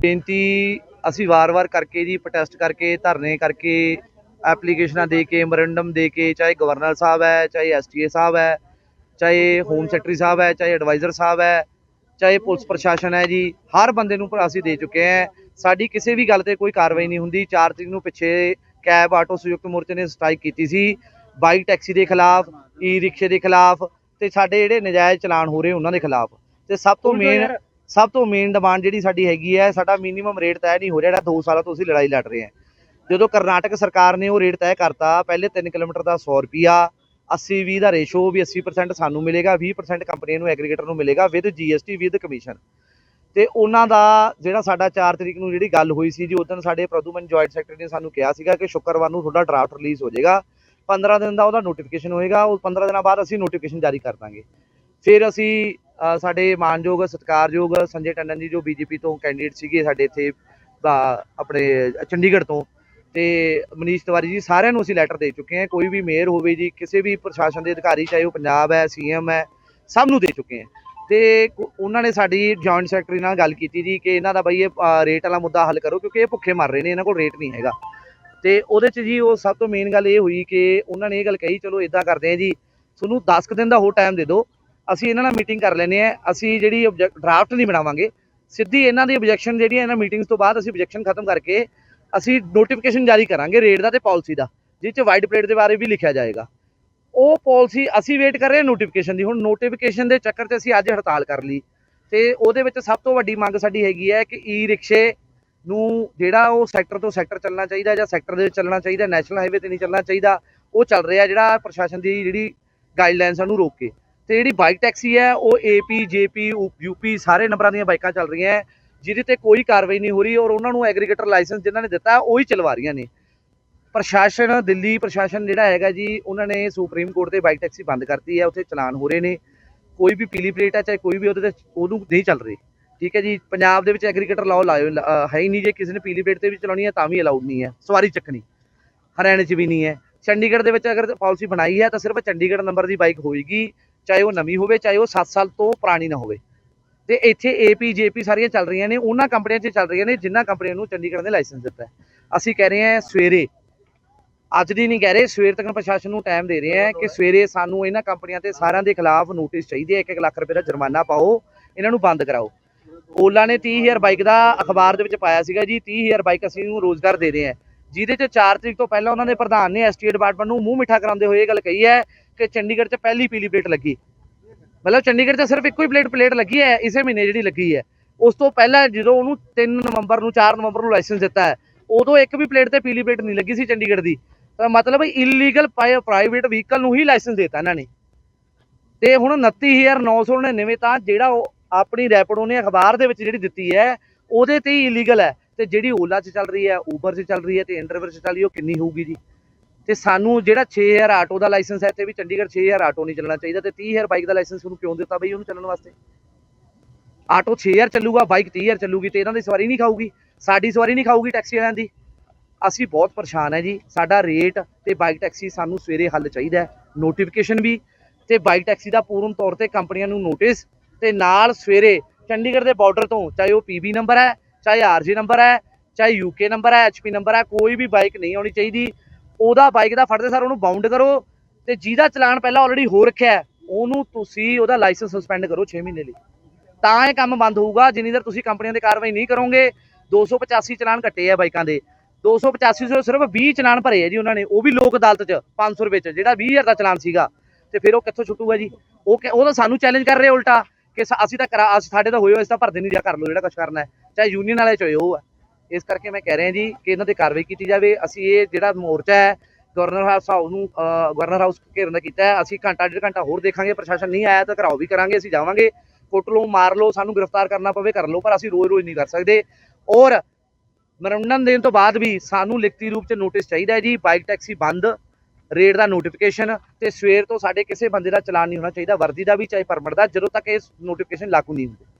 ਬੇਨਤੀ ਅਸੀਂ ਵਾਰ-ਵਾਰ ਕਰਕੇ ਜੀ ਪ੍ਰੋਟੈਸਟ ਕਰਕੇ ਧਰਨੇ ਕਰਕੇ ਐਪਲੀਕੇਸ਼ਨਾਂ ਦੇ ਕੇ ਮੈਮੋਰੰਡਮ ਦੇ ਕੇ ਚਾਹੇ ਗਵਰਨਰ ਸਾਹਿਬ ਹੈ ਚਾਹੇ ਐਸਟੀਏ ਸਾਹਿਬ ਹੈ ਚਾਹੇ ਹੋਮ ਸੈਕਟਰੀ ਸਾਹਿਬ ਹੈ ਚਾਹੇ ਐਡਵਾਈਜ਼ਰ ਸਾਹਿਬ ਹੈ ਚਾਹੇ ਪੁਲਿਸ ਪ੍ਰਸ਼ਾਸਨ ਹੈ ਜੀ ਹਰ ਬੰਦੇ ਨੂੰ ਅਸੀਂ ਦੇ ਚੁੱਕੇ ਹਾਂ। ਸਾਡੀ ਕਿਸੇ ਵੀ ਗੱਲ ਤੇ ਕੋਈ ਕਾਰਵਾਈ ਨਹੀਂ ਹੁੰਦੀ। 4 ਤਰੀਕ ਨੂੰ ਪਿੱਛੇ ਕੈਬ ਆਟੋ ਸੰਯੁਕਤ ਮੋਰਚੇ ਨੇ ਸਟ੍ਰਾਈਕ ਕੀਤੀ ਸੀ ਬਾਈਕ ਟੈਕਸੀ ਦੇ ਖਿਲਾਫ ਈ ਰਿਕਸ਼ੇ ਦੇ ਖਿਲਾਫ ਤੇ ਸਾਡੇ ਜਿਹੜੇ ਨਜਾਇਜ਼ ਚਲਾਨ ਹੋ ਰਹੇ ਉਹਨਾਂ ਦੇ ਖਿਲਾਫ। ਤੇ ਸਭ ਤੋਂ ਮੇਨ ਸਭ ਤੋਂ ਮੇਨ ਡਿਮਾਂਡ ਜਿਹੜੀ ਸਾਡੀ ਹੈਗੀ ਹੈ, ਸਾਡਾ ਮਿਨੀਮਮ ਰੇਟ ਤੈਅ ਨਹੀਂ ਹੋ ਰਿਹਾ ਜਿਹੜਾ 2 ਸਾਲਾਂ ਤੋਂ ਅਸੀਂ ਲੜਾਈ ਲੜ ਰਹੇ ਹਾਂ। ਜਦੋਂ ਕਰਨਾਟਕ ਸਰਕਾਰ ਨੇ ਉਹ ਰੇਟ ਤੈਅ ਕਰਤਾ, ਪਹਿਲੇ 3 ਕਿਲੋਮੀਟਰ ਦਾ 100 ਰੁਪਿਆ 80 20 ਦਾ ਰੇਸ਼ੋ ਵੀ 80% ਸਾਨੂੰ ਮਿਲੇਗਾ 20% ਕੰਪਨੀ ਨੂੰ ਐਗਰੀਗੇਟਰ ਨੂੰ ਮਿਲੇਗਾ ਵਿਦ ਜੀਐਸਟੀ ਵਿਦ ਕਮਿਸ਼ਨ ਤੇ ਉਹਨਾਂ ਦਾ ਜਿਹੜਾ ਸਾਡਾ 4 ਤਰੀਕ ਨੂੰ ਜਿਹੜੀ ਗੱਲ ਹੋਈ ਸੀ ਜੀ ਉਦੋਂ ਸਾਡੇ ਪ੍ਰਦੂਮਨ ਜੁਆਇੰਟ ਸੈਕਟਰੀ ਨੇ ਸਾਨੂੰ ਕਿਹਾ ਸੀਗਾ ਕਿ ਸ਼ੁੱਕਰਵਾਰ ਨੂੰ ਤੁਹਾਡਾ ਡਰਾਫਟ ਰਿਲੀਜ਼ ਹੋ ਜਾਏਗਾ। 15 ਦਿਨ ਦਾ ਉਹਦਾ ਨੋਟੀਫਿਕੇਸ਼ਨ ਹੋਏਗਾ, ਉਹ 15 ਦਿਨਾਂ ਬਾਅਦ ਅਸੀਂ ਨੋਟੀਫਿਕੇਸ਼ਨ ਜਾਰੀ ਕਰ ਦਾਂਗੇ। ਫਿਰ ਅਸੀਂ ਸਾਡੇ ਮਾਨਯੋਗ, ਸਤਿਕਾਰਯੋਗ ਸੰਜੇ ਟੰਡਨ ਜੀ ਜੋ ਬੀਜੇਪੀ ਤੋਂ ਕੈਂਡੀਡੇਟ ਸੀਗੇ ਸਾਡੇ ਇੱਥੇ ਆਪਣੇ ਚੰਡੀਗੜ੍ਹ ਤੋਂ ਤੇ ਮਨੀਸ਼ ਤਿਵਾਰੀ ਜੀ ਸਾਰਿਆਂ ਨੂੰ ਅਸੀਂ ਲੈਟਰ ਦੇ ਚੁੱਕੇ ਹਾਂ। ਕੋਈ ਵੀ ਮੇਅਰ ਹੋਵੇ ਜੀ, ਕਿਸੇ ਵੀ ਪ੍ਰਸ਼ਾਸਨ ਦੇ ਅਧਿਕਾਰੀ, ਚਾਹੇ ਉਹ ਪੰਜਾਬ ਹੈ ਸੀਐਮ ਹੈ, ਸਭ ਨੂੰ ਦੇ ਚੁੱਕੇ ਹਾਂ। ਤੇ ਉਹਨਾਂ ਨੇ ਸਾਡੀ ਜੁਆਇੰਟ ਸੈਕਟਰੀ ਨਾਲ ਗੱਲ ਕੀਤੀ ਜੀ ਕਿ ਇਹਨਾਂ ਦਾ ਬਈ ਇਹ ਰੇਟ ਵਾਲਾ ਮੁੱਦਾ ਹੱਲ ਕਰੋ ਕਿਉਂਕਿ ਇਹ ਭੁੱਖੇ ਮਰ ਰਹੇ ਨੇ, ਇਹਨਾਂ ਕੋਲ ਰੇਟ ਨਹੀਂ ਹੈਗਾ। ਤੇ ਉਹਦੇ ਚ ਜੀ ਉਹ ਸਭ ਤੋਂ ਮੇਨ ਗੱਲ ਇਹ ਹੋਈ ਕਿ ਉਹਨਾਂ ਨੇ ਇਹ ਗੱਲ ਕਹੀ, ਚਲੋ ਇਦਾਂ ਕਰਦੇ ਆ ਜੀ, ਤੁਹਾਨੂੰ 10 ਕੁ ਦਿਨ ਦਾ ਹੋਰ ਟਾਈਮ ਦੇ ਦਿਓ। ਅਸੀਂ ਇਹਨਾਂ ਨਾਲ ਮੀਟਿੰਗ ਕਰ ਲੈਨੇ ਆ ਅਸੀਂ ਜਿਹੜੀ ਡਰਾਫਟ ਨਹੀਂ ਬਣਾਵਾਂਗੇ। ਸਿੱਧੀ ਇਹਨਾਂ ਦੀ ਆਬਜੈਕਸ਼ਨ ਜਿਹੜੀ ਹੈ, ਇਹਨਾਂ ਮੀਟਿੰਗਸ ਤੋਂ ਬਾਅਦ ਅਸੀਂ ਆਬਜੈਕਸ਼ਨ ਖਤਮ ਕਰਕੇ ਅਸੀਂ ਨੋਟੀਫਿਕੇਸ਼ਨ ਜਾਰੀ ਕਰਾਂਗੇ ਰੇਟ ਦਾ ਤੇ ਪਾਲਿਸੀ ਦਾ ਜਿਸ ਚ ਵਾਈਟ ਪਲੇਟ ਦੇ ਬਾਰੇ ਵੀ ਲਿਖਿਆ ਜਾਏਗਾ। ਉਹ ਪਾਲਿਸੀ ਅਸੀਂ ਵੇਟ ਕਰ ਰਹੇ ਹਾਂ ਨੋਟੀਫਿਕੇਸ਼ਨ ਦੀ। ਹੁਣ ਨੋਟੀਫਿਕੇਸ਼ਨ ਦੇ ਚੱਕਰ 'ਚ ਅਸੀਂ ਅੱਜ ਹੜਤਾਲ ਕਰ ਲਈ। ਤੇ ਉਹਦੇ ਵਿੱਚ ਸਭ ਤੋਂ ਵੱਡੀ ਮੰਗ ਸਾਡੀ ਹੈਗੀ ਹੈ ਕਿ ਈ ਰਿਕਸ਼ੇ ਨੂੰ ਜਿਹੜਾ ਉਹ ਸੈਕਟਰ ਤੋਂ ਸੈਕਟਰ ਚੱਲਣਾ ਚਾਹੀਦਾ ਜਾਂ ਸੈਕਟਰ ਦੇ ਵਿੱਚ ਚੱਲਣਾ ਚਾਹੀਦਾ ਨੈਸ਼ਨਲ ਹਾਈਵੇ ਤੇ ਨਹੀਂ ਚੱਲਣਾ ਚਾਹੀਦਾ, ਉਹ ਚੱਲ ਰਿਹਾ ਜਿਹੜਾ ਪ੍ਰਸ਼ਾਸਨ ਦੀ ਜਿਹੜੀ ਗਾਈਡਲਾਈਨਸ ਨੂੰ ਰੋਕ ਕੇ। ਤੇ ਜਿਹੜੀ ਬਾਈਕ ਟੈਕਸੀ ਹੈ ਉਹ ਏਪੀ ਜੇਪੀ ਯੂਪੀ ਸਾਰੇ ਨੰਬਰਾਂ ਦੀਆਂ ਬਾਈਕਾਂ ਚੱਲ ਰਹੀਆਂ ਹੈ, ਜਿਹਦੇ ਤੇ ਕੋਈ ਕਾਰਵਾਈ ਨਹੀਂ ਹੋ ਰਹੀ ਔਰ ਉਹਨਾਂ ਨੂੰ ਐਗਰੀਗੇਟਰ ਲਾਇਸੈਂਸ ਜਿਨ੍ਹਾਂ ਨੇ ਦਿੱਤਾ ਉਹ ਹੀ ਚਲਵਾ ਰਹੀਆਂ ਨੇ। ਪ੍ਰਸ਼ਾਸਨ ਦਿੱਲੀ ਪ੍ਰਸ਼ਾਸਨ ਜਿਹੜਾ ਹੈਗਾ ਜੀ ਉਹਨਾਂ ਨੇ ਸੁਪਰੀਮ ਕੋਰਟ ਤੇ ਬਾਈਕ ਟੈਕਸੀ ਬੰਦ ਕਰਤੀ ਹੈ ਉੱਥੇ ਚਲਾਨ ਹੋ ਰਹੇ ਨੇ। ਕੋਈ ਵੀ ਪੀਲੀ ਪਲੇਟ ਹੈ ਚਾਹੇ ਕੋਈ ਵੀ ਉਹਦੇ ਤੇ ਉਹਨੂੰ ਨਹੀਂ ਚੱਲ ਰਹੀ। ਠੀਕ ਹੈ ਜੀ ਪੰਜਾਬ ਦੇ ਵਿੱਚ ਐਗਰੀਗੇਟਰ ਲਾਓ ਲਾਇਓ ਲ- ਹੈ ਹੀ ਨਹੀਂ ਜੇ ਕਿਸੇ ਨੇ ਪੀਲੀ ਪਲੇਟ ਤੇ ਵੀ ਚਲਾਉਣੀ ਹੈ ਤਾਂ ਵੀ ਅਲਾਉਡ ਨਹੀਂ ਹੈ। ਸਵਾਰੀ ਚੱਕਣੀ ਹਰਿਆਣੇ 'ਚ ਵੀ ਨਹੀਂ ਹੈ। ਚੰਡੀਗੜ੍ਹ ਦੇ ਵਿੱਚ ਅਗਰ ਪਾਲਿਸੀ ਬਣਾਈ ਹੈ ਤਾਂ ਸਿਰਫ ਚੰਡੀਗੜ੍ਹ ਨੰਬਰ ਦੀ ਬਾਈਕ ਹੋਏਗੀ। ਚਾਹੇ ਉਹ ਨਵੀਂ ਹੋਵੇ, ਚਾਹੇ ਉਹ 7 ਸਾਲ ਤੋਂ ਪੁਰਾਣੀ ਨਾ ਹੋਵੇ। ਤੇ ਇੱਥੇ ਏਪੀ ਜੇਪੀ ਸਾਰੀਆਂ ਚੱਲ ਰਹੀਆਂ ਨੇ, ਉਹਨਾਂ ਕੰਪਨੀਆਂ 'ਚ ਚੱਲ ਰਹੀਆਂ ਨੇ ਜਿਨ੍ਹਾਂ ਕੰਪਨੀਆਂ ਨੂੰ ਚੰਡੀਗੜ੍ਹ ਨੇ ਲਾਇਸੈਂਸ ਦਿੱਤਾ ਅਸੀਂ ਕਹਿ ਰਹੇ ਹਾਂ ਸਵੇਰੇ, ਅੱਜ ਦੀ ਨਹੀਂ ਕਹਿ ਰਹੇ, ਸਵੇਰ ਤੱਕ ਪ੍ਰਸ਼ਾਸਨ ਨੂੰ ਟਾਈਮ ਦੇ ਰਹੇ ਹਾਂ ਕਿ ਸਵੇਰੇ ਸਾਨੂੰ ਇਹਨਾਂ ਕੰਪਨੀਆਂ ਤੇ ਸਾਰਿਆਂ ਦੇ ਖਿਲਾਫ ਨੋਟਿਸ ਚਾਹੀਦੇ ਹੈ 1-1 ਲੱਖ ਰੁਪਏ ਦਾ ਜੁਰਮਾਨਾ ਪਾਓ, ਇਹਨਾਂ ਨੂੰ ਬੰਦ ਕਰਾਓ। ਓਲਾ ਨੇ 30000 ਬਾਈਕ ਦਾ ਅਖਬਾਰ ਦੇ ਵਿੱਚ ਪਾਇਆ ਸੀਗਾ ਜੀ 30000 ਬਾਈਕ ਅਸੀਂ ਨੂੰ ਰੋਜ਼ਗਾਰ ਦੇ ਰਹੇ ਹਾਂ। ਜਿਹਦੇ ਚ 4 ਤਰੀਕ ਤੋਂ ਪਹਿਲਾਂ ਉਹਨਾਂ ਦੇ ਪ੍ਰਧਾਨ ਨੇ ਐਸਟੀ ਡਿਪਾਰਟਮੈਂਟ ਨੂੰ ਮੂੰਹ ਮਿੱਠਾ ਕਰਾਉਂਦੇ ਹੋਏ ਇਹ ਗੱਲ ਕਹੀ ਹੈ ਤੇ ਚੰਡੀਗੜ੍ਹ 'ਚ ਪਹਿਲੀ ਪੀਲੀ ਪਲੇਟ ਲੱਗੀ। ਮਤਲਬ ਚੰਡੀਗੜ੍ਹ 'ਚ ਸਿਰਫ ਇੱਕੋ ਹੀ ਪਲੇਟ ਪਲੇਟ ਲੱਗੀ ਹੈ, ਇਸੇ ਮਹੀਨੇ ਜਿਹੜੀ ਲੱਗੀ ਹੈ। ਉਸ ਤੋਂ ਪਹਿਲਾਂ ਜਦੋਂ ਉਹਨੂੰ 3 ਨਵੰਬਰ ਨੂੰ 4 ਨਵੰਬਰ ਨੂੰ ਲਾਇਸੈਂਸ ਦਿੱਤਾ ਹੈ, ਉਦੋਂ ਇੱਕ ਵੀ ਪਲੇਟ ਤੇ ਪੀਲੀ ਪਲੇਟ ਨਹੀਂ ਲੱਗੀ ਸੀ ਚੰਡੀਗੜ੍ਹ ਦੀ। ਤਾਂ ਮਤਲਬ ਇਲੀਗਲ ਪ੍ਰਾਈਵੇਟ ਵਹੀਕਲ ਨੂੰ ਹੀ ਲਾਇਸੈਂਸ ਦਿੱਤਾ ਇਹਨਾਂ ਨੇ। ਤੇ ਹੁਣ 29999 ਤਾਂ ਜਿਹੜਾ ਉਹ ਆਪਣੀ ਰੈਪਿਡੋ ਨੇ ਅਖਬਾਰ ਦੇ ਵਿੱਚ ਜਿਹੜੀ ਦਿੱਤੀ ਹੈ, ਉਹਦੇ ਤੇ ਹੀ ਇਲੀਗਲ ਹੈ। ਤੇ ਜਿਹੜੀ ਓਲਾ 'ਚ ਚੱਲ ਰਹੀ ਹੈ ਊਬਰ 'ਚ ਚੱਲ ਰਹੀ ਹੈ ਤੇ ਇੰਟਰਵਰ 'ਚ ਚੱਲ ਰਹੀ ਉਹ ਕਿੰਨੀ ਹੋਊਗੀ ਜੀ? ਤੇ ਸਾਨੂੰ ਜਿਹੜਾ 6000 ਆਟੋ ਦਾ ਲਾਇਸੈਂਸ ਹੈ ਤੇ ਵੀ ਚੰਡੀਗੜ੍ਹ 6000 ਆਟੋ ਨਹੀਂ ਚੱਲਣਾ ਚਾਹੀਦਾ ਤੇ 30000 ਬਾਈਕ ਦਾ ਲਾਇਸੈਂਸ ਉਹਨੂੰ ਕਿਉਂ ਦਿੱਤਾ ਬਈ ਉਹਨੂੰ ਚੱਲਣ ਵਾਸਤੇ? ਆਟੋ 6000 ਚੱਲੂਗਾ, ਬਾਈਕ 30000 ਚੱਲੂਗੀ ਤੇ ਇਹਨਾਂ ਦੀ ਸਵਾਰੀ ਨਹੀਂ ਖਾਊਗੀ। ਸਾਡੀ ਸਵਾਰੀ ਨਹੀਂ ਖਾਊਗੀ ਟੈਕਸੀ ਵਾਲਿਆਂ ਦੀ। ਅਸੀਂ ਬਹੁਤ ਪਰੇਸ਼ਾਨ ਹੈ ਜੀ। ਸਾਡਾ ਰੇਟ ਤੇ ਬਾਈਕ ਟੈਕਸੀ ਸਾਨੂੰ ਸਵੇਰੇ ਹੱਲ ਚਾਹੀਦਾ ਨੋਟੀਫਿਕੇਸ਼ਨ ਵੀ ਤੇ ਬਾਈਕ ਟੈਕਸੀ ਦਾ ਪੂਰਨ ਤੌਰ ਤੇ ਕੰਪਨੀਆਂ ਨੂੰ ਨੋਟਿਸ ਤੇ ਨਾਲ ਸਵੇਰੇ ਚੰਡੀਗੜ੍ਹ ਦੇ ਬਾਰਡਰ ਤੋਂ ਚਾਹੇ ਉਹ ਪੀਬੀ ਨੰਬਰ ਹੈ, ਚਾਹੇ ਆਰਜੀ ਨੰਬਰ ਹੈ, ਚਾਹੇ ਯੂਕੇ ਨੰਬਰ ਹੈ ਐਚਪੀ ਨੰਬਰ ਹੈ, ਕੋਈ ਵੀ ਬਾਈਕ ਨਹੀਂ ਆਉਣੀ ਚਾਹੀਦੀ। ਉਹਦਾ ਬਾਈਕ ਦਾ ਫੜਦੇ ਸਰ ਉਹਨੂੰ ਬਾਉਂਡ ਕਰੋ ਤੇ ਜਿਹਦਾ ਚਲਾਨ ਪਹਿਲਾਂ ਆਲਰੇਡੀ ਹੋ ਰੱਖਿਆ ਉਹਨੂੰ ਤੁਸੀਂ ਉਹਦਾ ਲਾਇਸੈਂਸ ਸਸਪੈਂਡ ਕਰੋ 6 ਮਹੀਨੇ ਲਈ। ਤਾਂ ਇਹ ਕੰਮ ਬੰਦ ਹੋਊਗਾ, ਜਿੰਨੀ ਦੇਰ ਤੁਸੀਂ ਕੰਪਨੀਆਂ ਦੇ ਕਾਰਵਾਈ ਨਹੀਂ ਕਰੋਗੇ 285 ਚਲਾਨ ਕੱਟੇ ਆ ਬਾਈਕਾਂ ਦੇ। 285 ਚੋਂ ਸਿਰਫ 20 ਚਲਾਨ ਭਰੇ ਆ ਜੀ ਉਹਨਾਂ ਨੇ, ਉਹ ਵੀ ਲੋਕ ਅਦਾਲਤ 'ਚ 500 ਰੁਪਏ 'ਚ, ਜਿਹੜਾ 20000 ਦਾ ਚਲਾਨ ਸੀਗਾ। ਤੇ ਫਿਰ ਉਹ ਕਿੱਥੋਂ ਛੁੱਟੂਗਾ ਜੀ? ਉਹ ਕਿ- ਉਹ ਤਾਂ ਸਾਨੂੰ ਚੈਲੰਜ ਕਰ ਰਹੇ ਉਲਟਾ, ਕਿ ਅਸੀਂ ਤਾਂ ਕਰਾ ਅਸੀਂ ਸਾਡੇ ਤਾਂ ਹੋਇਓ ਅਸੀਂ ਤਾਂ ਭਰਦੇ ਨਹੀਂ ਜਾ ਕਰ ਲਓ ਜਿਹੜਾ ਕੁਝ ਕਰਨਾ ਹੈ। ਚਾਹੇ ਯੂਨੀਅਨ ਵਾਲੇ ਚਾਹੇ ਉਹ ਹੈ ਇਸ ਕਰਕੇ ਮੈਂ ਕਹਿ ਰਿਹਾ ਜੀ ਕਿ ਇਹਨਾਂ ਤੇ ਕਾਰਵਾਈ ਕੀਤੀ ਜਾਵੇ। ਅਸੀਂ ਇਹ ਜਿਹੜਾ ਮੋਰਚਾ ਹੈ, ਗਵਰਨਰ ਹਾਊਸ ਹਾਊਸ ਨੂੰ ਗਵਰਨਰ ਹਾਊਸ ਘੇਰਨ ਦਾ ਕੀਤਾ ਹੈ। ਅਸੀਂ ਘੰਟਾ ਡੇਢ ਘੰਟਾ ਹੋਰ ਦੇਖਾਂਗੇ, ਪ੍ਰਸ਼ਾਸਨ ਨਹੀਂ ਆਇਆ ਤਾਂ ਘਰਾਓ ਵੀ ਕਰਾਂਗੇ, ਅਸੀਂ ਜਾਵਾਂਗੇ। ਕੁੱਟ ਲਓ, ਮਾਰ ਲਓ, ਸਾਨੂੰ ਗ੍ਰਿਫਤਾਰ ਕਰਨਾ ਪਵੇ, ਕਰ ਲਓ, ਪਰ ਅਸੀਂ ਰੋਜ਼ ਰੋਜ਼ ਨਹੀਂ ਕਰ ਸਕਦੇ। ਔਰ ਮਰੰਡਨ ਦੇਣ ਤੋਂ ਬਾਅਦ ਵੀ ਸਾਨੂੰ ਲਿਖਤੀ ਰੂਪ ਚ ਨੋਟਿਸ ਚਾਹੀਦਾ ਹੈ ਜੀ, ਬਾਈਕ ਟੈਕਸੀ ਬੰਦ ਰੇਟ ਦਾ ਨੋਟੀਫਿਕੇਸ਼ਨ ਤੇ ਸਵੇਰ ਤੋਂ ਸਾਡੇ ਕਿਸੇ ਬੰਦੇ ਦਾ ਚਲਾਨ ਨਹੀਂ ਹੋਣਾ ਚਾਹੀਦਾ, ਵਰਦੀ ਦਾ ਵੀ, ਚਾਹੇ ਪਰਮਿਟ ਦਾ, ਜਦੋਂ ਤੱਕ ਇਹ ਨੋਟੀਫਿਕੇਸ਼ਨ ਲਾਗੂ ਨਹੀਂ ਹੁੰਦੇ।